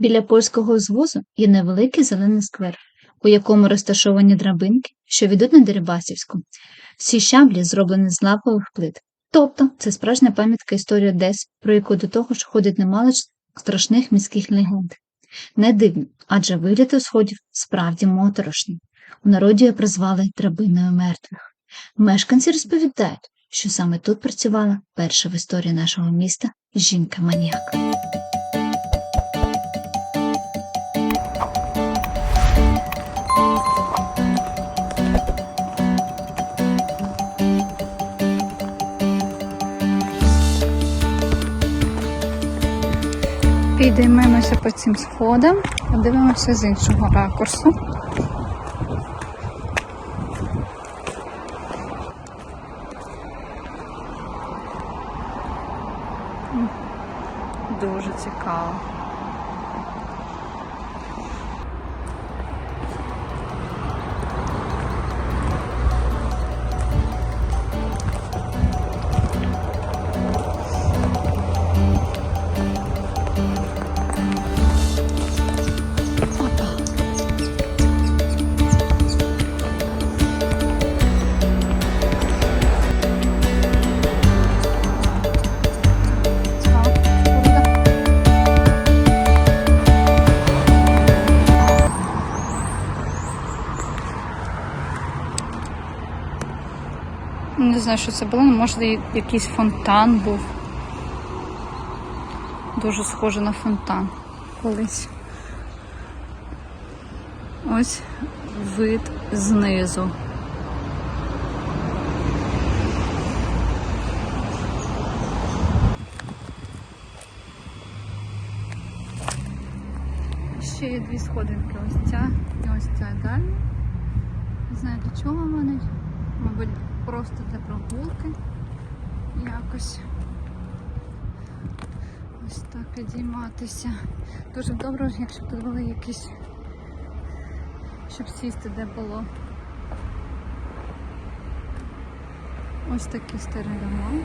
Біля польського звозу є невеликий зелений сквер, у якому розташовані драбинки, що ведуть на Дерибасівську. Всі щаблі зроблені з лавових плит. Тобто це справжня пам'ятка історії Одеси, про яку до того ж ходить немало страшних міських легенд. Не дивно, адже вигляд у сходів справді моторошний. У народі її призвали драбиною мертвих. Мешканці розповідають, що саме тут працювала перша в історії нашого міста жінка-маніяк. Підіймемося по цим сходам, подивимося з іншого ракурсу. Дуже цікаво. Не знаю, що це було, але може якийсь фонтан був. Дуже схоже на фонтан колись. Ось вид знизу. Ще є дві сходинки. Ось ця і ось ця дальня. Не знаю для чого вони. Мабуть, просто для прогулки. Якось. Ось так підійматися. Дуже добре, якщо тут були якісь. Щоб сісти де було. Ось такі старі дома.